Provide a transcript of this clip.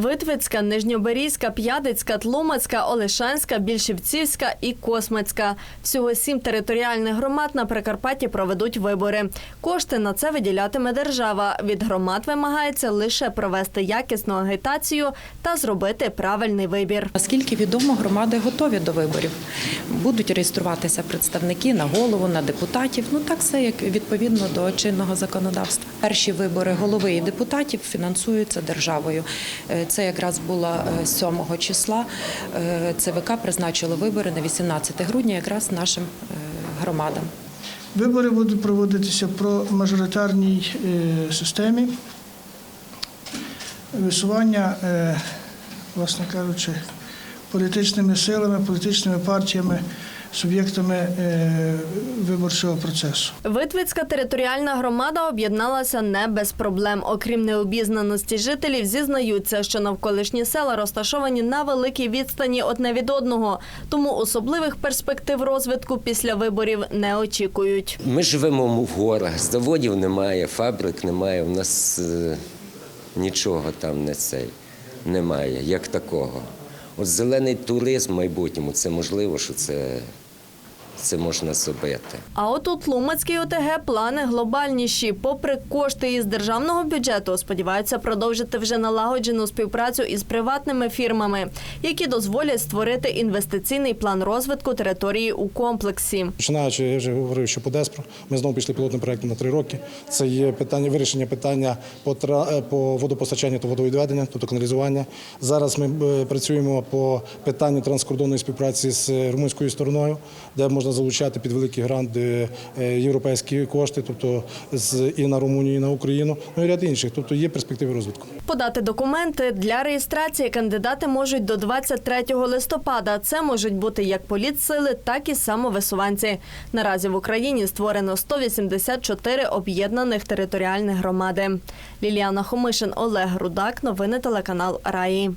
Витвицька, Нижньоберізька, П'ядицька, Тлумацька, Олешанська, Більшівцівська і Космацька. Всього сім територіальних громад на Прикарпатті проведуть вибори. Кошти на це виділятиме держава. Від громад вимагається лише провести якісну агітацію та зробити правильний вибір. Наскільки відомо, громади готові до виборів. Будуть реєструватися представники на голову, на депутатів. Ну так все як відповідно до чинного законодавства. Перші вибори голови і депутатів фінансуються державою. Це якраз було е, 7 числа. Е, ЦВК призначило вибори на 18 грудня, якраз нашим е, громадам. Вибори будуть проводитися про мажоритарній системі. Висування, власне кажучи, політичними силами, політичними партіями, суб'єктами е, виборчого процесу. Витвицька територіальна громада об'єдналася не без проблем. Окрім необізнаності жителів, зізнаються, що навколишні села розташовані на великій відстані одне від одного, тому особливих перспектив розвитку після виборів не очікують. Ми живемо в горах, заводів немає, фабрик немає. У нас е, нічого там не цей немає, як такого. От зелений туризм в майбутньому це можливо, що це, це можна зробити. А от у Тлумацькій ОТГ плани глобальніші. Попри кошти із державного бюджету, сподіваються продовжити вже налагоджену співпрацю із приватними фірмами, які дозволять створити інвестиційний план розвитку території у комплексі. Починаючи, я вже говорив, що по ДЕСПРО ми знову пішли пілотним проєктом на три роки. Це є питання вирішення питання по тра- е, по водопостачанню та водовідведення, тобто каналізування. Зараз ми е, працюємо по питанню транскордонної співпраці з е, румунською стороною, де можна залучати під великі гранти е, європейські кошти, тобто з і на Румунію, і на Україну, ну і ряд інших. Тобто є перспективи розвитку. Подати документи для реєстрації кандидати можуть до 23 листопада. Це можуть бути як політсили, так і самовисуванці. Наразі в Україні створено 184 об'єднаних територіальних громади. Ліліана Хомишин, Олег Рудак. Новини телеканал Раї.